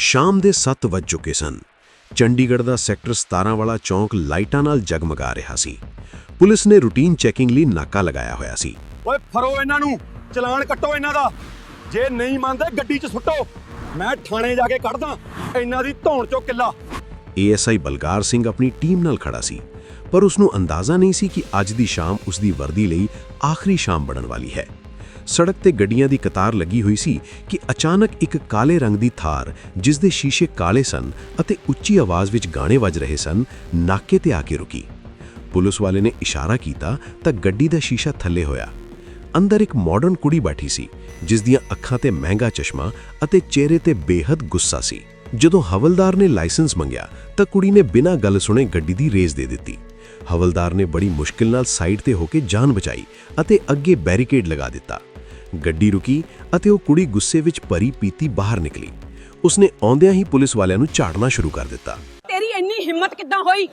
ਸ਼ਾਮ ਦੇ 7 ਵੱਜ ਚੁੱਕੇ ਸਨ। ਚੰਡੀਗੜ੍ਹ ਦਾ ਸੈਕਟਰ 17 ਵਾਲਾ ਚੌਂਕ ਲਾਈਟਾਂ ਨਾਲ ਜਗਮਗਾ ਰਿਹਾ ਸੀ। ਪੁਲਿਸ ਨੇ ਰੂਟੀਨ ਚੈਕਿੰਗ ਲਈ ਨਾਕਾ ਲਗਾਇਆ ਹੋਇਆ ਸੀ। ਓਏ ਫੜੋ ਇਹਨਾਂ ਨੂੰ! ਚਲਾਨ ਕੱਟੋ ਇਹਨਾਂ ਦਾ! ਜੇ ਨਹੀਂ ਮੰਨਦੇ ਗੱਡੀ 'ਚ ਸੁੱਟੋ! ਮੈਂ ਥਾਣੇ ਜਾ ਕੇ ਕੱਢਦਾ। ਇਹਨਾਂ ਦੀ ਧੌਣ ਚੋਂ ਕਿੱਲਾ। ਏਐਸਆਈ ਬਲਕਾਰ ਸਿੰਘ ਆਪਣੀ ਟੀਮ ਨਾਲ ਖੜਾ ਸੀ। ਪਰ ਉਸ ਨੂੰ ਅੰਦਾਜ਼ਾ ਨਹੀਂ ਸੀ ਕਿ ਅੱਜ ਦੀ ਸ਼ਾਮ ਉਸ ਦੀ ਵਰਦੀ ਲਈ ਆਖਰੀ ਸ਼ਾਮ ਬਣਨ ਵਾਲੀ ਹੈ। ਸੜਕ ਤੇ ਗੱਡੀਆਂ ਦੀ ਕਤਾਰ ਲੱਗੀ ਹੋਈ ਸੀ ਕਿ ਅਚਾਨਕ ਇੱਕ ਕਾਲੇ ਰੰਗ ਦੀ ਥਾਰ ਜਿਸ ਦੇ ਸ਼ੀਸ਼ੇ ਕਾਲੇ ਸਨ ਅਤੇ ਉੱਚੀ ਆਵਾਜ਼ ਵਿੱਚ ਗਾਣੇ ਵੱਜ ਰਹੇ ਸਨ, ਨਾਕੇ ਤੇ ਆ ਕੇ ਰੁਕੀ। ਪੁਲਿਸ ਵਾਲੇ ਨੇ ਇਸ਼ਾਰਾ ਕੀਤਾ ਤਾਂ ਗੱਡੀ ਦਾ ਸ਼ੀਸ਼ਾ ਥੱਲੇ ਹੋਇਆ। ਅੰਦਰ ਇੱਕ ਮਾਡਰਨ ਕੁੜੀ ਬੈਠੀ ਸੀ ਜਿਸ ਦੀਆਂ ਅੱਖਾਂ ਤੇ ਮਹਿੰਗਾ ਚਸ਼ਮਾ ਅਤੇ ਚਿਹਰੇ ਤੇ ਬੇਹੱਦ ਗੁੱਸਾ ਸੀ। ਜਦੋਂ ਹਵਲਦਾਰ ਨੇ ਲਾਇਸੈਂਸ ਮੰਗਿਆ ਤਾਂ ਕੁੜੀ ਨੇ ਬਿਨਾਂ ਗੱਲ ਸੁਣੇ ਗੱਡੀ ਦੀ ਰੇਸ ਦੇ ਦਿੱਤੀ। ਹਵਲਦਾਰ ਨੇ ਬੜੀ ਮੁਸ਼ਕਿਲ ਨਾਲ ਸਾਈਡ ਤੇ ਹੋ ਕੇ ਜਾਨ ਬਚਾਈ ਅਤੇ ਅੱਗੇ ਬੈਰੀਕੇਡ ਲਗਾ ਦਿੱਤਾ। ਗੱਡੀ ਰੁਕੀ ਅਤੇ ਉਹ ਕੁੜੀ ਗੁੱਸੇ ਵਿੱਚ ਭਰੀ ਪੀਤੀ ਬਾਹਰ ਨਿਕਲੀ। ਉਸਨੇ ਆਉਂਦਿਆਂ ਹੀ ਪੁਲਿਸ ਵਾਲਿਆਂ ਨੂੰ ਝਾੜਨਾ ਸ਼ੁਰੂ ਕਰ ਦਿੱਤਾ। ਤੇਰੀ ਇੰਨੀ ਹਿੰਮਤ ਕਿੱਦਾਂ ਹੋਈ?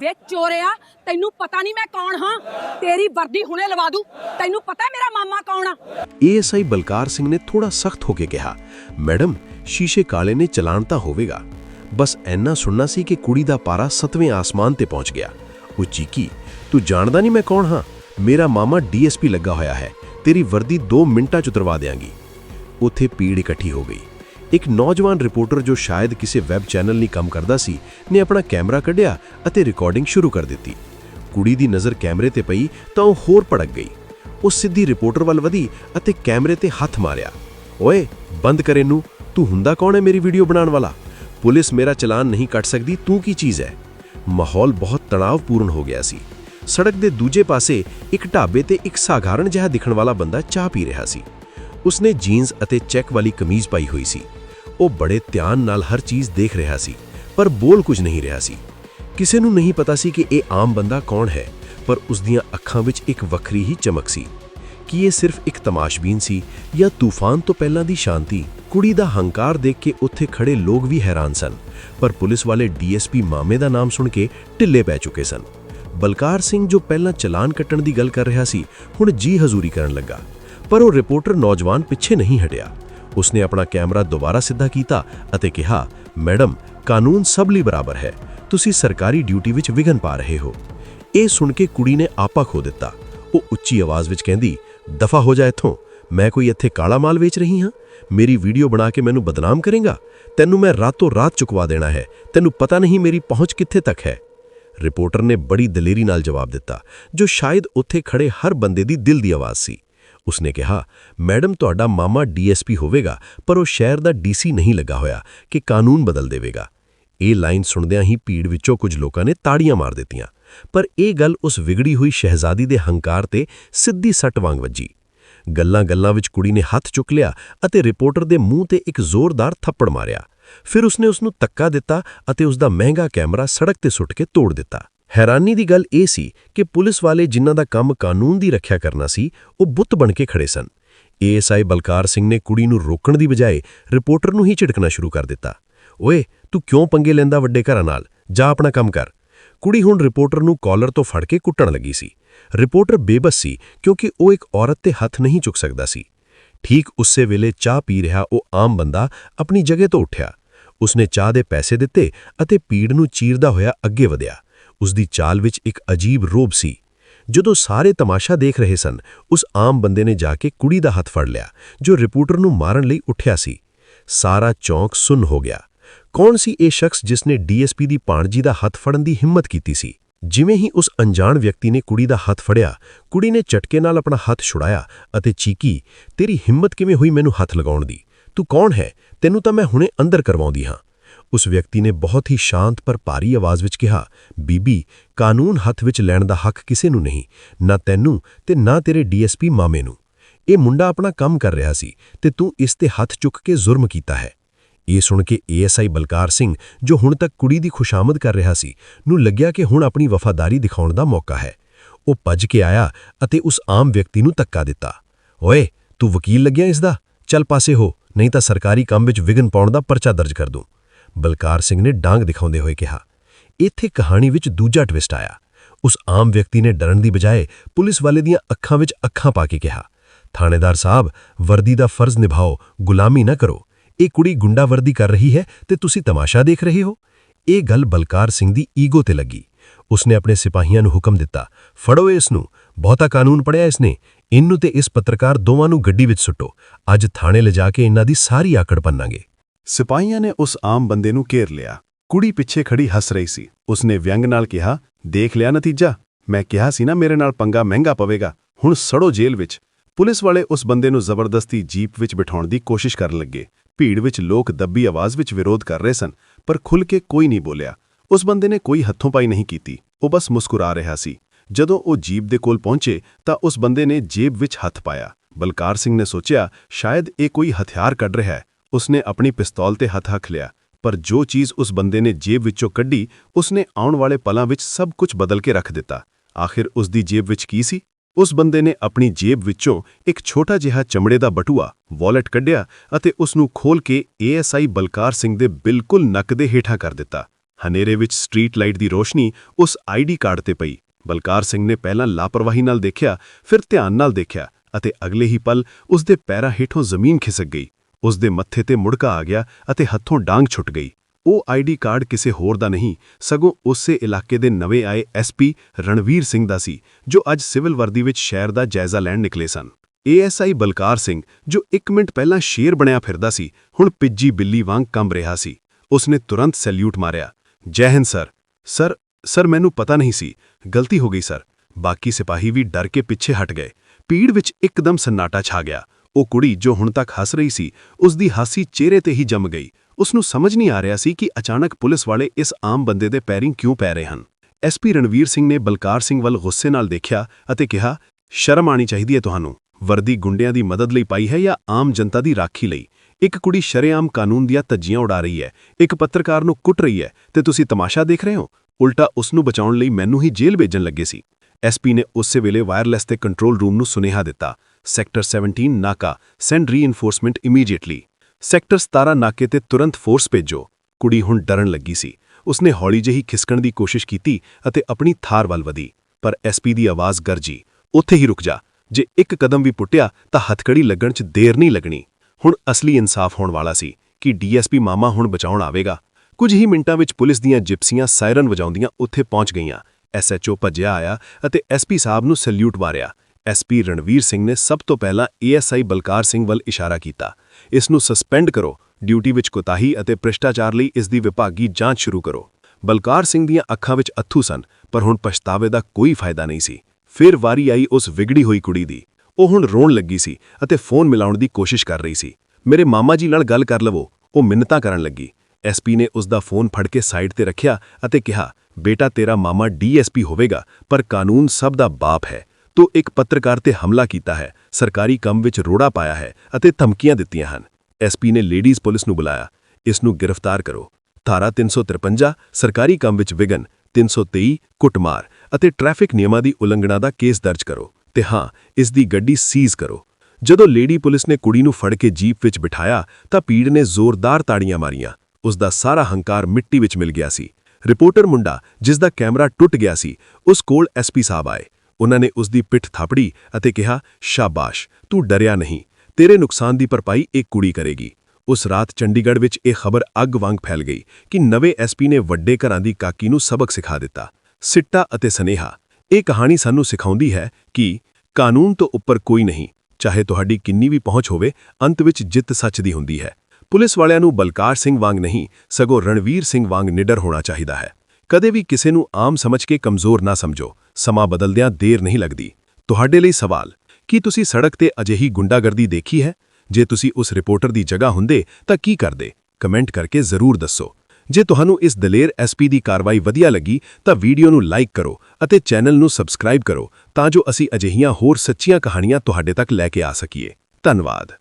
ਵੇ ਚੋਰਿਆ ਤੈਨੂੰ ਪਤਾ ਨਹੀਂ ਮੈਂ ਕੌਣ ਹਾਂ। ਤੇਰੀ ਵਰਦੀ ਹੁਣੇ ਲਵਾ ਦੂੰ। ਤੈਨੂੰ ਪਤਾ ਮੇਰਾ ਮਾਮਾ ਕੌਣ ਆ? ਏਐਸਆਈ ਬਲਕਾਰ ਸਿੰਘ ਨੇ ਥੋੜਾ ਸਖਤ ਹੋ ਕੇ ਕਿਹਾ ਮੈਡਮ ਸ਼ੀਸ਼ੇ ਕਾਲੇ ਨੇ ਚਲਾਨ ਤਾਂ ਹੋਵੇਗਾ। ਬਸ ਐਨਾ ਸੁਣਨਾ ਸੀ ਕਿ ਕੁੜੀ ਦਾ ਪਾਰਾ ਸਤਵੇਂ ਆਸਮਾਨ ਤੇ ਪਹੁੰਚ ਗਿਆ। ਉਹ ਚੀਕੀ ਤੂੰ ਜਾਣਦਾ ਨਹੀਂ ਮੈਂ ਕੌਣ ਹਾਂ? ਮੇਰਾ ਮਾਮਾ ਡੀਐਸਪੀ ਲੱਗਾ ਹੋਇਆ ਹੈ। ਤੇਰੀ ਵਰਦੀ 2 ਮਿੰਟਾਂ ਚ ਉਤਰਵਾ ਦੇਾਂਗੀ ਉੱਥੇ ਪੀੜ ਇਕੱਠੀ ਹੋ ਗਈ। ਇੱਕ ਨੌਜਵਾਨ ਰਿਪੋਰਟਰ ਜੋ ਸ਼ਾਇਦ ਕਿਸੇ ਵੈਬ ਚੈਨਲ ਲਈ ਕੰਮ ਕਰਦਾ ਸੀ, ਨੇ ਆਪਣਾ ਕੈਮਰਾ ਕੱਢਿਆ ਅਤੇ ਰਿਕਾਰਡਿੰਗ ਸ਼ੁਰੂ ਕਰ ਦਿੱਤੀ। ਕੁੜੀ ਦੀ ਨਜ਼ਰ ਕੈਮਰੇ ਤੇ ਪਈ ਤਾਂ ਉਹ ਹੋਰ ਭੜਕ ਗਈ। ਉਹ ਸਿੱਧੀ ਰਿਪੋਰਟਰ ਵੱਲ ਵਧੀ ਅਤੇ ਕੈਮਰੇ ਤੇ ਹੱਥ ਮਾਰਿਆ। ਓਏ, ਬੰਦ ਕਰ ਇਹਨੂੰ। ਤੂੰ ਹੁੰਦਾ ਕੌਣ ਹੈ ਮੇਰੀ ਵੀਡੀਓ ਬਣਾਉਣ ਵਾਲਾ? ਪੁਲਿਸ ਮੇਰਾ ਚਲਾਨ ਨਹੀਂ ਕੱਟ ਸਕਦੀ, ਤੂੰ ਕੀ ਚੀਜ਼ ਹੈ? ਮਾਹੌਲ ਬਹੁਤ ਤਣਾਅਪੂਰਨ ਹੋ ਗਿਆ ਸੀ। ਸੜਕ ਦੇ ਦੂਜੇ ਪਾਸੇ ਇੱਕ ਢਾਬੇ ਤੇ ਇੱਕ ਸਾਧਾਰਨ ਜਿਹਾ ਦਿਖਣ ਵਾਲਾ ਬੰਦਾ ਚਾਹ ਪੀ ਰਿਹਾ ਸੀ। ਉਸਨੇ ਜੀਨਸ ਅਤੇ ਚੈੱਕ ਵਾਲੀ ਕਮੀਜ਼ ਪਾਈ ਹੋਈ ਸੀ। ਉਹ ਬੜੇ ਧਿਆਨ ਨਾਲ ਹਰ ਚੀਜ਼ ਦੇਖ ਰਿਹਾ ਸੀ, ਪਰ ਬੋਲ ਕੁਝ ਨਹੀਂ ਰਿਹਾ ਸੀ। ਕਿਸੇ ਨੂੰ ਨਹੀਂ ਪਤਾ ਸੀ ਕਿ ਇਹ ਆਮ ਬੰਦਾ ਕੌਣ ਹੈ, ਪਰ ਉਸ ਦੀਆਂ ਅੱਖਾਂ ਵਿੱਚ ਇੱਕ ਵੱਖਰੀ ਹੀ ਚਮਕ ਸੀ। ਕਿ ਇਹ ਸਿਰਫ ਇੱਕ ਤਮਾਸ਼ਬੀਨ ਸੀ ਜਾਂ ਤੂਫਾਨ ਤੋਂ ਪਹਿਲਾਂ ਦੀ ਸ਼ਾਂਤੀ? ਕੁੜੀ ਦਾ ਹੰਕਾਰ ਦੇਖ ਕੇ ਉੱਥੇ ਖੜੇ ਲੋਕ ਵੀ ਹੈਰਾਨ ਸਨ, ਪਰ ਪੁਲਿਸ ਵਾਲੇ ਡੀਐਸਪੀ ਮਾਮੇ ਦਾ ਨਾਮ ਸੁਣ ਕੇ ਢਿੱਲੇ ਪੈ ਚੁੱਕੇ ਸਨ। ਬਲਕਾਰ ਸਿੰਘ ਜੋ ਪਹਿਲਾਂ ਚਲਾਨ ਕੱਟਣ ਦੀ ਗੱਲ ਕਰ ਰਿਹਾ ਸੀ, ਹੁਣ ਜੀ ਹਜ਼ੂਰੀ ਕਰਨ ਲੱਗਾ। ਪਰ ਉਹ ਰਿਪੋਰਟਰ ਨੌਜਵਾਨ ਪਿੱਛੇ ਨਹੀਂ ਹਟਿਆ। ਉਸਨੇ ਆਪਣਾ ਕੈਮਰਾ ਦੁਬਾਰਾ ਸਿੱਧਾ ਕੀਤਾ ਅਤੇ ਕਿਹਾ, ਮੈਡਮ, ਕਾਨੂੰਨ ਸਭ ਲਈ ਬਰਾਬਰ ਹੈ। ਤੁਸੀਂ ਸਰਕਾਰੀ ਡਿਊਟੀ ਵਿੱਚ ਵਿਘਨ ਪਾ ਰਹੇ ਹੋ। ਇਹ ਸੁਣ ਕੇ ਕੁੜੀ ਨੇ ਆਪਾ ਖੋ ਦਿੱਤਾ। ਉਹ ਉੱਚੀ ਆਵਾਜ਼ ਵਿੱਚ ਕਹਿੰਦੀ, ਦਫਾ ਹੋ ਜਾ ਇੱਥੋਂ। ਮੈਂ ਕੋਈ ਇੱਥੇ ਕਾਲਾ ਮਾਲ ਵੇਚ ਰਹੀ ਹਾਂ? ਮੇਰੀ ਵੀਡੀਓ ਬਣਾ ਕੇ ਮੈਨੂੰ ਬਦਨਾਮ ਕਰੇਗਾ? ਤੈਨੂੰ ਮੈਂ ਰਾਤੋਂ ਰਾਤ ਚੁਕਵਾ ਦੇਣਾ ਹੈ। ਤੈਨੂੰ ਪਤਾ ਨਹੀਂ ਮੇਰੀ ਪਹੁੰਚ ਕਿੱਥੇ ਤੱਕ ਹੈ? ਰਿਪੋਰਟਰ ਨੇ ਬੜੀ ਦਲੇਰੀ ਨਾਲ ਜਵਾਬ ਦਿੱਤਾ, ਜੋ ਸ਼ਾਇਦ ਉੱਥੇ ਖੜੇ ਹਰ ਬੰਦੇ ਦੀ ਦਿਲ ਦੀ ਆਵਾਜ਼ ਸੀ। ਉਸਨੇ ਕਿਹਾ, ਮੈਡਮ, ਤੁਹਾਡਾ ਮਾਮਾ ਡੀਐਸਪੀ ਹੋਵੇਗਾ, ਪਰ ਉਹ ਸ਼ਹਿਰ ਦਾ ਡੀਸੀ ਨਹੀਂ ਲੱਗਾ ਹੋਇਆ ਕਿ ਕਾਨੂੰਨ ਬਦਲ ਦੇਵੇਗਾ। ਇਹ ਲਾਈਨ ਸੁਣਦਿਆਂ ਹੀ ਭੀੜ ਵਿੱਚੋਂ ਕੁਝ ਲੋਕਾਂ ਨੇ ਤਾੜੀਆਂ ਮਾਰ ਦਿੱਤੀਆਂ, ਪਰ ਇਹ ਗੱਲ ਉਸ ਵਿਗੜੀ ਹੋਈ ਸ਼ਹਿਜ਼ਾਦੀ ਦੇ ਹੰਕਾਰ ਤੇ ਸਿੱਧੀ ਸੱਟ ਵਾਂਗ ਵੱਜੀ। ਗੱਲਾਂ-ਗੱਲਾਂ ਵਿੱਚ ਕੁੜੀ ਨੇ ਹੱਥ ਚੁੱਕ ਲਿਆ ਅਤੇ ਰਿਪੋਰਟਰ ਦੇ ਮੂੰਹ ਤੇ ਇੱਕ ਜ਼ੋਰਦਾਰ ਥੱਪੜ ਮਾਰਿਆ। ਫਿਰ ਉਸਨੇ ਉਸ ਨੂੰ ਧੱਕਾ ਦਿੱਤਾ ਅਤੇ ਉਸ ਦਾ ਮਹਿੰਗਾ ਕੈਮਰਾ ਸੜਕ ਤੇ ਸੁੱਟ ਕੇ ਤੋੜ ਦਿੱਤਾ। ਹੈਰਾਨੀ ਦੀ ਗੱਲ ਇਹ ਸੀ ਕਿ ਪੁਲਿਸ ਵਾਲੇ ਜਿਨ੍ਹਾਂ ਦਾ ਕੰਮ ਕਾਨੂੰਨ ਦੀ ਰੱਖਿਆ ਕਰਨਾ ਸੀ, ਉਹ ਬੁੱਤ ਬਣ ਕੇ ਖੜੇ ਸਨ। ਏਐਸਆਈ ਬਲਕਾਰ ਸਿੰਘ ਨੇ ਕੁੜੀ ਨੂੰ ਰੋਕਣ ਦੀ ਬਜਾਏ ਰਿਪੋਰਟਰ ਨੂੰ ਹੀ ਝਿੜਕਣਾ ਸ਼ੁਰੂ ਕਰ ਦਿੱਤਾ। ਓਏ, ਤੂੰ ਕਿਉਂ ਪੰਗੇ ਲੈਂਦਾ ਵੱਡੇ ਘਰਾਂ ਨਾਲ? ਜਾ ਆਪਣਾ ਕੰਮ ਕਰ। ਕੁੜੀ ਹੁਣ ਰਿਪੋਰਟਰ ਨੂੰ ਕਾਲਰ ਤੋਂ ਫੜ ਕੇ ਕੁੱਟਣ ਲੱਗੀ ਸੀ। ਰਿਪੋਰਟਰ ਬੇਬਸ ਸੀ ਕਿਉਂਕਿ ਉਹ ਇੱਕ ਔਰਤ ਤੇ ਹੱਥ ਨਹੀਂ ਚੁੱਕ ਸਕਦਾ ਸੀ। ਠੀਕ ਉਸੇ ਵੇਲੇ ਚਾਹ ਪੀ ਰਿਹਾ ਉਹ ਆਮ ਬੰਦਾ ਆਪਣੀ ਜਗ੍ਹਾ ਤੋਂ ਉੱਠਿਆ। ਉਸਨੇ ਚਾਹ ਦੇ ਪੈਸੇ ਦਿੱਤੇ ਅਤੇ ਪੀੜ ਨੂੰ ਚੀਰਦਾ ਹੋਇਆ ਅੱਗੇ ਵਧਿਆ। ਉਸਦੀ ਚਾਲ ਵਿੱਚ ਇੱਕ ਅਜੀਬ ਰੋਬ ਸੀ। ਜਦੋਂ ਸਾਰੇ ਤਮਾਸ਼ਾ ਦੇਖ ਰਹੇ ਸਨ, ਉਸ ਆਮ ਬੰਦੇ ਨੇ ਜਾ ਕੇ ਕੁੜੀ ਦਾ ਹੱਥ ਫੜ ਲਿਆ, ਜੋ ਰਿਪੋਰਟਰ ਨੂੰ ਮਾਰਨ ਲਈ ਉੱਠਿਆ ਸੀ। ਸਾਰਾ ਚੌਂਕ ਸੁੰਨ ਹੋ ਗਿਆ। ਕੌਣ ਸੀ ਇਹ ਸ਼ਖਸ ਜਿਸ ਨੇ ਡੀਐਸਪੀ ਦੀ ਪਾਣਜੀ ਦਾ ਹੱਥ ਫੜਨ ਦੀ ਹਿੰਮਤ ਕੀਤੀ ਸੀ? ਜਿਵੇਂ ਹੀ ਉਸ ਅਣਜਾਣ ਵਿਅਕਤੀ ਨੇ ਕੁੜੀ ਦਾ ਹੱਥ ਫੜਿਆ, ਕੁੜੀ ਨੇ ਝਟਕੇ ਨਾਲ ਆਪਣਾ ਹੱਥ ਛੁਡਾਇਆ ਅਤੇ ਚੀਕੀ, ਤੇਰੀ ਹਿੰਮਤ ਕਿਵੇਂ ਹੋਈ ਮੈਨੂੰ ਹੱਥ ਲਗਾਉਣ ਦੀ? ਤੂੰ ਕੌਣ ਹੈ? ਤੈਨੂੰ ਤਾਂ ਮੈਂ ਹੁਣੇ ਅੰਦਰ ਕਰਵਾਉਂਦੀ ਹਾਂ। ਉਸ ਵਿਅਕਤੀ ਨੇ ਬਹੁਤ ਹੀ ਸ਼ਾਂਤ ਪਰ ਭਾਰੀ ਆਵਾਜ਼ ਵਿੱਚ ਕਿਹਾ, ਬੀਬੀ, ਕਾਨੂੰਨ ਹੱਥ ਵਿੱਚ ਲੈਣ ਦਾ ਹੱਕ ਕਿਸੇ ਨੂੰ ਨਹੀਂ, ਨਾ ਤੈਨੂੰ ਤੇ ਨਾ ਤੇਰੇ ਡੀਐਸਪੀ ਮਾਮੇ ਨੂੰ। ਇਹ ਮੁੰਡਾ ਆਪਣਾ ਕੰਮ ਕਰ ਰਿਹਾ ਸੀ ਤੇ ਤੂੰ ਇਸ ਤੇ ਹੱਥ ਚੁੱਕ ਕੇ ਜ਼ੁਰਮ ਕੀਤਾ ਹੈ। ਇਹ ਸੁਣ ਕੇ ਏਐਸਆਈ ਬਲਕਾਰ ਸਿੰਘ, ਜੋ ਹੁਣ ਤੱਕ ਕੁੜੀ ਦੀ ਖੁਸ਼ਾਮਦ ਕਰ ਰਿਹਾ ਸੀ, ਨੂੰ ਲੱਗਿਆ ਕਿ ਹੁਣ ਆਪਣੀ ਵਫਾਦਾਰੀ ਦਿਖਾਉਣ ਦਾ ਮੌਕਾ ਹੈ। ਉਹ ਭੱਜ ਕੇ ਆਇਆ ਅਤੇ ਉਸ ਆਮ ਵਿਅਕਤੀ ਨੂੰ ਧੱਕਾ ਦਿੱਤਾ। ਓਏ, ਤੂੰ ਵਕੀਲ ਲੱਗਿਆ ਇਸ ਦਾ ਚੱਲ ਪਾਸੇ ਹੋ, ਨਹੀਂ ਤਾਂ ਸਰਕਾਰੀ ਕੰਮ ਵਿੱਚ ਵਿਗਨ ਪਾਉਣ ਦਾ ਪਰਚਾ ਦਰਜ ਕਰ ਦੂੰ। ਬਲਕਾਰ ਸਿੰਘ ਨੇ ਡਾਂਗ ਦਿਖਾਉਂਦੇ ਹੋਏ ਕਿਹਾ। ਇੱਥੇ ਕਹਾਣੀ ਵਿੱਚ ਦੂਜਾ ਟਵਿਸਟ ਆਇਆ। ਉਸ ਆਮ ਵਿਅਕਤੀ ਨੇ ਡਰਨ ਦੀ ਬਜਾਏ ਪੁਲਿਸ ਵਾਲੇ ਦੀਆਂ ਅੱਖਾਂ ਵਿੱਚ ਅੱਖਾਂ ਪਾ ਕੇ ਕਿਹਾ, ਥਾਣੇਦਾਰ ਸਾਹਿਬ, ਵਰਦੀ ਦਾ ਫਰਜ਼ ਨਿਭਾਓ, ਗੁਲਾਮੀ ਨਾ ਕਰੋ। ਇਹ ਕੁੜੀ ਗੁੰਡਾਵਰਦੀ ਕਰ ਰਹੀ ਹੈ ਤੇ ਤੁਸੀਂ ਤਮਾਸ਼ਾ ਦੇਖ ਰਹੇ ਹੋ? ਇਹ ਗੱਲ ਬਲਕਾਰ ਸਿੰਘ ਦੀ ਈਗੋ ਤੇ ਲੱਗੀ। ਉਸਨੇ ਆਪਣੇ ਸਿਪਾਹੀਆਂ ਨੂੰ ਹੁਕਮ ਦਿੱਤਾ, ਫੜੋ ਇਸ ਨੂੰ। ਬਹੁਤਾ ਕਾਨੂੰਨ ਪੜਿਆ ਇਸਨੇ। ਇਹਨੂੰ ਤੇ ਇਸ ਪੱਤਰਕਾਰ ਦੋਵਾਂ ਨੂੰ ਗੱਡੀ ਵਿੱਚ ਸੁੱਟੋ। ਅੱਜ ਥਾਣੇ ਲਿਜਾ ਕੇ ਇਹਨਾਂ ਦੀ ਸਾਰੀ ਆਕੜ ਪੰਨਾਂਗੇ। ਸਿਪਾਹੀਆਂ ਨੇ ਉਸ ਆਮ ਬੰਦੇ ਨੂੰ ਘੇਰ ਲਿਆ। ਕੁੜੀ ਪਿੱਛੇ ਖੜੀ ਹੱਸ ਰਹੀ ਸੀ। ਉਸਨੇ ਵਿਅੰਗ ਨਾਲ ਕਿਹਾ, ਦੇਖ ਲਿਆ ਨਤੀਜਾ। ਮੈਂ ਕਿਹਾ ਸੀ ਨਾ ਮੇਰੇ ਨਾਲ ਪੰਗਾ ਮਹਿੰਗਾ ਪਵੇਗਾ। ਹੁਣ ਸੜੋ ਜੇਲ੍ਹ ਵਿੱਚ। ਪੁਲਿਸ ਵਾਲੇ ਉਸ ਬੰਦੇ ਨੂੰ ਜ਼ਬਰਦਸਤੀ ਜੀਪ ਵਿੱਚ ਬਿਠਾਉਣ ਦੀ ਕੋਸ਼ਿਸ਼ ਕਰਨ ਲੱਗੇ। ਭੀੜ ਵਿੱਚ ਲੋਕ ਦੱਬੀ ਆਵਾਜ਼ ਵਿੱਚ ਵਿਰੋਧ ਕਰ ਰਹੇ ਸਨ, ਪਰ ਖੁੱਲ ਕੇ ਕੋਈ ਨਹੀਂ ਬੋਲਿਆ। ਉਸ ਬੰਦੇ ਨੇ ਕੋਈ ਹੱਥੋਂ ਪਾਈ ਨਹੀਂ ਕੀਤੀ। ਉਹ ਬਸ ਮੁਸਕਰਾ ਰਿਹਾ ਸੀ। ਜਦੋਂ ਉਹ ਜੀਪ ਦੇ ਕੋਲ ਪਹੁੰਚੇ, ਤਾਂ ਉਸ ਬੰਦੇ ਨੇ ਜੇਬ ਵਿੱਚ ਹੱਥ ਪਾਇਆ। ਬਲਕਾਰ ਸਿੰਘ ਨੇ ਸੋਚਿਆ, ਸ਼ਾਇਦ ਇਹ ਕੋਈ ਹਥਿਆਰ ਕੱਢ ਰਿਹਾ ਹੈ। ਉਸਨੇ ਆਪਣੀ ਪਿਸਤੌਲ ਤੇ ਹੱਥ ਹੱਖ ਲਿਆ। ਪਰ ਜੋ ਚੀਜ਼ ਉਸ ਬੰਦੇ ਨੇ ਜੇਬ ਵਿੱਚੋਂ ਕੱਢੀ, ਉਸਨੇ ਆਉਣ ਵਾਲੇ ਪਲਾਂ ਵਿੱਚ ਸਭ ਕੁਝ ਬਦਲ ਕੇ ਰੱਖ ਦਿੱਤਾ। ਆਖਿਰ ਉਸ ਦੀ ਜੇਬ ਵਿੱਚ ਕੀ ਸੀ? ਉਸ ਬੰਦੇ ਨੇ ਆਪਣੀ ਜੇਬ ਵਿੱਚੋਂ ਇੱਕ ਛੋਟਾ ਜਿਹਾ ਚਮੜੇ ਦਾ ਬਟੂਆ, ਵਾਲਟ ਕੱਢਿਆ ਅਤੇ ਉਸ ਨੂੰ ਖੋਲ ਕੇ ਏਐਸਆਈ ਬਲਕਾਰ ਸਿੰਘ ਦੇ ਬਿਲਕੁਲ ਨੱਕ ਦੇ ਹੇਠਾਂ ਕਰ ਦਿੱਤਾ। ਹਨੇਰੇ ਵਿੱਚ ਸਟਰੀਟ ਲਾਈਟ ਦੀ ਰੋਸ਼ਨੀ ਉਸ ਆਈਡੀ ਕਾਰਡ ਤੇ ਪਈ। ਬਲਕਾਰ ਸਿੰਘ ਨੇ ਪਹਿਲਾਂ ਲਾਪਰਵਾਹੀ ਨਾਲ ਦੇਖਿਆ, ਫਿਰ ਧਿਆਨ ਨਾਲ ਦੇਖਿਆ ਅਤੇ ਅਗਲੇ ਹੀ ਪਲ ਉਸ ਦੇ ਪੈਰਾਂ ਹੇਠੋਂ ਜ਼ਮੀਨ ਖਿਸਕ ਗਈ। ਉਸ ਦੇ ਮੱਥੇ ਤੇ ਮੁੜਕਾ ਆ ਗਿਆ ਅਤੇ ਹੱਥੋਂ ਡਾਂਗ ਛੁੱਟ ਗਈ। ਉਹ ਆਈਡੀ ਕਾਰਡ ਕਿਸੇ ਹੋਰ ਦਾ ਨਹੀਂ, ਸਗੋਂ ਉਸੇ ਇਲਾਕੇ ਦੇ ਨਵੇਂ ਆਏ ਐਸਪੀ ਰਣਵੀਰ ਸਿੰਘ ਦਾ ਸੀ, ਜੋ ਅੱਜ ਸਿਵਲ ਵਰਦੀ ਵਿੱਚ ਸ਼ਹਿਰ ਦਾ ਜਾਇਜ਼ਾ ਲੈਣ ਨਿਕਲੇ ਸਨ। ਏਐਸਆਈ ਬਲਕਾਰ ਸਿੰਘ, ਜੋ 1 ਮਿੰਟ ਪਹਿਲਾਂ ਸ਼ੇਰ ਬਣਿਆ ਫਿਰਦਾ ਸੀ, ਹੁਣ ਪਿੱਜੀ ਬਿੱਲੀ ਵਾਂਗ ਕੰਬ ਰਿਹਾ ਸੀ। ਉਸਨੇ ਤੁਰੰਤ ਸੈਲੂਟ ਮਾਰਿਆ, ਜੈ ਹਿੰਦ, ਸਰ। ਸਰ ਸਰ, ਮੈਨੂੰ ਪਤਾ ਨਹੀਂ ਸੀ। ਗਲਤੀ ਹੋ ਗਈ, ਸਰ। ਬਾਕੀ ਸਿਪਾਹੀ ਵੀ ਡਰ ਕੇ ਪਿੱਛੇ ਹਟ ਗਏ। ਪੀੜ ਵਿੱਚ ਇੱਕਦਮ ਸੰਨਾਟਾ ਛਾ ਗਿਆ। ਉਹ ਕੁੜੀ ਜੋ ਹੁਣ ਤੱਕ ਹੱਸ ਰਹੀ ਸੀ ਉਸ ਦੀ ਹਾਸੀ ਚਿਹਰੇ ਤੇ ਹੀ ਜੰਮ ਗਈ। ਉਸ ਨੂੰ ਸਮਝ ਨਹੀਂ ਆ ਰਿਹਾ ਸੀ ਕਿ ਅਚਾਨਕ ਪੁਲਿਸ ਵਾਲੇ ਇਸ ਆਮ ਬੰਦੇ ਦੇ ਪੈਰੀਂ ਕਿਉਂ ਪੈ ਰਹੇ ਹਨ। ਐਸਪੀ ਰਣਵੀਰ ਸਿੰਘ ਨੇ ਬਲਕਾਰ ਸਿੰਘ ਵੱਲ ਗੁੱਸੇ ਨਾਲ ਦੇਖਿਆ ਅਤੇ ਕਿਹਾ, ਸ਼ਰਮ ਆਣੀ ਚਾਹੀਦੀ ਹੈ ਤੁਹਾਨੂੰ। ਵਰਦੀ ਗੁੰਡਿਆਂ ਦੀ ਮਦਦ ਲਈ ਪਾਈ ਹੈ ਜਾਂ ਆਮ ਜਨਤਾ ਦੀ ਰਾਖੀ ਲਈ? ਇੱਕ ਕੁੜੀ ਸ਼ਰੇਆਮ ਕਾਨੂੰਨ ਦੀਆਂ ਧੱਜੀਆਂ ਉਡਾ ਰਹੀ ਹੈ, ਇੱਕ ਪੱਤਰਕਾਰ ਨੂੰ ਕੁੱਟ ਰਹੀ ਹੈ ਤੇ ਤੁਸੀਂ ਤਮਾਸ਼ਾ ਦੇਖ ਰਹੇ ਹੋ? ਉਲਟਾ ਉਸ ਨੂੰ ਬਚਾਉਣ ਲਈ ਮੈਨੂੰ ਹੀ ਜੇਲ੍ਹ ਭੇਜਣ ਲੱਗੇ ਸੀ। ਐਸਪੀ ਨੇ ਉਸੇ ਵੇਲੇ ਵਾਇਰਲੈਸ ਤੇ ਕੰਟਰੋਲ ਰੂਮ ਨੂੰ ਸੁਨੇਹਾ ਦਿੱਤਾ। ਸੈਕਟਰ 17 ਨਾਕਾ, ਸੈਂਡ ਰੀਇਨਫੋਰਸਮੈਂਟ ਇਮੀਡੀਏਟਲੀ। ਸੈਕਟਰ 17 ਨਾਕੇ ਤੇ ਤੁਰੰਤ ਫੋਰਸ ਭੇਜੋ। ਕੁੜੀ ਹੁਣ ਡਰਨ ਲੱਗੀ ਸੀ। ਉਸਨੇ ਹੌਲੀ ਜਿਹੀ ਖਿਸਕਣ ਦੀ ਕੋਸ਼ਿਸ਼ ਕੀਤੀ ਅਤੇ ਆਪਣੀ ਥਾਰ ਵੱਲ ਵਧੀ। ਪਰ ਐਸਪੀ ਦੀ ਆਵਾਜ਼ ਗਰਜੀ, ਉੱਥੇ ਹੀ ਰੁਕ ਜਾ। ਜੇ ਇੱਕ ਕਦਮ ਵੀ ਪੁੱਟਿਆ ਤਾਂ ਹੱਥਕੜੀ ਲੱਗਣ 'ਚ ਦੇਰ ਨਹੀਂ ਲੱਗਣੀ। ਹੁਣ ਅਸਲੀ ਇਨਸਾਫ ਹੋਣ ਵਾਲਾ ਸੀ ਕਿ ਡੀਐਸਪੀ ਮਾਮਾ ਹੁਣ ਬਚਾਉਣ ਆਵੇਗਾ। ਕੁਝ ਹੀ ਮਿੰਟਾਂ ਵਿੱਚ ਪੁਲਿਸ ਦੀਆਂ ਜਿਪਸੀਆਂ ਸਾਇਰਨ ਵਜਾਉਂਦੀਆਂ ਉੱਥੇ ਪਹੁੰਚ ਗਈਆਂ। ਐਸਐਚਓ ਭੱਜਿਆ ਆਇਆ ਅਤੇ ਐਸਪੀ ਸਾਹਿਬ ਨੂੰ ਸੈਲੂਟ ਮਾਰਿਆ ਐਸਪੀ ਰਣਵੀਰ ਸਿੰਘ ਨੇ ਸਭ ਤੋਂ ਪਹਿਲਾਂ ਏਐਸਆਈ ਬਲਕਾਰ ਸਿੰਘ ਵੱਲ ਇਸ਼ਾਰਾ ਕੀਤਾ। ਇਸ ਨੂੰ ਸਸਪੈਂਡ ਕਰੋ, ਡਿਊਟੀ ਵਿੱਚ ਕੋਤਾਹੀ ਅਤੇ ਭ੍ਰਿਸ਼ਟਾਚਾਰ ਲਈ ਇਸ ਦੀ ਵਿਭਾਗੀ ਜਾਂਚ ਸ਼ੁਰੂ ਕਰੋ। ਬਲਕਾਰ ਸਿੰਘ ਦੀਆਂ ਅੱਖਾਂ ਵਿੱਚ ਅੱਥੂ ਸਨ, ਪਰ ਹੁਣ ਪਛਤਾਵੇ ਦਾ ਕੋਈ ਫਾਇਦਾ ਨਹੀਂ ਸੀ। ਫਿਰ ਵਾਰੀ ਆਈ ਉਸ ਵਿਗੜੀ ਹੋਈ ਕੁੜੀ ਦੀ। ਉਹ ਹੁਣ ਰੋਣ ਲੱਗੀ ਸੀ ਅਤੇ ਫੋਨ ਮਿਲਾਉਣ ਦੀ ਕੋਸ਼ਿਸ਼ ਕਰ ਰਹੀ ਸੀ। ਮੇਰੇ ਮਾਮਾ ਜੀ ਨਾਲ ਗੱਲ ਕਰ ਲਵੋ। ਉਹ ਮਿੰਨਤਾਂ ਕਰਨ ਲੱਗੀ। ਐਸਪੀ ਨੇ ਉਸ ਦਾ ਫੋਨ ਫੜ ਕੇ ਸਾਈਡ ਤੇ ਰੱਖਿਆ ਅਤੇ ਕਿਹਾ, ਬੇਟਾ ਤੇਰਾ ਮਾਮਾ ਡੀਐਸਪੀ ਹੋਵੇਗਾ, ਪਰ ਕਾਨੂੰਨ ਸਭ ਦਾ ਬਾਪ ਹੈ। ਤੋਂ ਇੱਕ ਪੱਤਰਕਾਰ ਤੇ ਹਮਲਾ ਕੀਤਾ ਹੈ। ਸਰਕਾਰੀ ਕੰਮ ਵਿੱਚ ਰੋੜਾ ਪਾਇਆ ਹੈ ਅਤੇ ਧਮਕੀਆਂ ਦਿੱਤੀਆਂ ਹਨ। ਐਸਪੀ ਨੇ ਲੇਡੀਜ਼ ਪੁਲਿਸ ਨੂੰ ਬੁਲਾਇਆ। ਇਸ ਨੂੰ ਗ੍ਰਿਫਤਾਰ ਕਰੋ। ਧਾਰਾ 353 ਸਰਕਾਰੀ ਕੰਮ ਵਿੱਚ ਵਿਗਨ 323 ਕੁੱਟਮਾਰ ਅਤੇ ਟ੍ਰੈਫਿਕ ਨਿਯਮਾਂ ਦੀ ਉਲੰਘਣਾ ਦਾ ਕੇਸ ਦਰਜ ਕਰੋ। ਤੇ ਹਾਂ, ਇਸ ਦੀ ਗੱਡੀ ਸੀਜ਼ ਕਰੋ। ਜਦੋਂ ਲੇਡੀ ਪੁਲਿਸ ਨੇ ਕੁੜੀ ਨੂੰ ਫੜ ਕੇ ਜੀਪ ਵਿੱਚ ਬਿਠਾਇਆ, ਤਾਂ ਪੀੜ ਨੇ ਜ਼ੋਰਦਾਰ ਤਾੜੀਆਂ ਮਾਰੀਆਂ। ਉਸ ਦਾ ਸਾਰਾ ਹੰਕਾਰ ਮਿੱਟੀ ਵਿੱਚ ਮਿਲ ਗਿਆ ਸੀ। ਰਿਪੋਰਟਰ ਮੁੰਡਾ, ਜਿਸ ਦਾ ਕੈਮਰਾ ਟੁੱਟ ਗਿਆ ਸੀ, ਉਸ ਕੋਲ ਐਸਪੀ ਸਾਹਿਬ ਆਏ। ਉਹਨਾਂ ਨੇ ਉਸ ਦੀ ਪਿੱਠ ਥਾਪੜੀ ਅਤੇ ਕਿਹਾ, ਸ਼ਾਬਾਸ਼, ਤੂੰ ਡਰਿਆ ਨਹੀਂ। ਤੇਰੇ ਨੁਕਸਾਨ ਦੀ ਭਰਪਾਈ ਇੱਕ ਕੁੜੀ ਕਰੇਗੀ। ਉਸ ਰਾਤ ਚੰਡੀਗੜ੍ਹ ਵਿੱਚ ਇਹ ਖਬਰ ਅੱਗ ਵਾਂਗ ਫੈਲ ਗਈ ਕਿ ਨਵੇਂ ਐਸਪੀ ਨੇ ਵੱਡੇ ਘਰਾਂ ਦੀ ਕਾਕੀ ਨੂੰ ਸਬਕ ਸਿਖਾ ਦਿੱਤਾ। ਸਿੱਟਾ ਅਤੇ ਸਨੇਹਾ, ਇਹ ਕਹਾਣੀ ਸਾਨੂੰ ਸਿਖਾਉਂਦੀ ਹੈ ਕਿ ਕਾਨੂੰਨ ਤੋਂ ਉੱਪਰ ਕੋਈ ਨਹੀਂ, ਚਾਹੇ ਤੁਹਾਡੀ ਕਿੰਨੀ ਵੀ ਪਹੁੰਚ ਹੋਵੇ, ਅੰਤ ਵਿੱਚ ਜਿੱਤ ਸੱਚ ਦੀ ਹੁੰਦੀ ਹੈ। ਪੁਲਿਸ ਵਾਲਿਆਂ ਨੂੰ ਬਲਕਾਰ ਸਿੰਘ ਵਾਂਗ ਨਹੀਂ, ਸਗੋਂ ਰਣਵੀਰ ਸਿੰਘ ਵਾਂਗ ਨਿਡਰ ਹੋਣਾ ਚਾਹੀਦਾ ਹੈ। ਕਦੇ ਵੀ ਕਿਸੇ ਨੂੰ ਆਮ ਸਮਝ ਕੇ ਕਮਜ਼ੋਰ ਨਾ ਸਮਝੋ। ਸਮਾਂ ਬਦਲਦਿਆਂ ਦੇਰ ਨਹੀਂ ਲੱਗਦੀ। ਤੁਹਾਡੇ ਲਈ ਸਵਾਲ, ਕੀ ਤੁਸੀਂ ਸੜਕ ਤੇ ਅਜਿਹੀ ਗੁੰਡਾਗਰਦੀ ਦੇਖੀ ਹੈ? ਜੇ ਤੁਸੀਂ ਉਸ ਰਿਪੋਰਟਰ ਦੀ ਜਗ੍ਹਾ ਹੁੰਦੇ, ਤਾਂ ਕੀ ਕਰਦੇ? ਕਮੈਂਟ ਕਰਕੇ ਜ਼ਰੂਰ ਦੱਸੋ। ਜੇ ਤੁਹਾਨੂੰ ਇਸ ਦਲੇਰ ਐਸਪੀ ਦੀ ਕਾਰਵਾਈ ਵਧੀਆ ਲੱਗੀ, ਤਾਂ ਵੀਡੀਓ ਨੂੰ ਲਾਈਕ ਕਰੋ ਅਤੇ ਚੈਨਲ ਨੂੰ ਸਬਸਕ੍ਰਾਈਬ ਕਰੋ, ਤਾਂ ਜੋ ਅਸੀਂ ਅਜਿਹੀਆਂ ਹੋਰ ਸੱਚੀਆਂ ਕਹਾਣੀਆਂ ਤੁਹਾਡੇ ਤੱਕ ਲੈ ਕੇ ਆ ਸਕੀਏ। ਧੰਨਵਾਦ।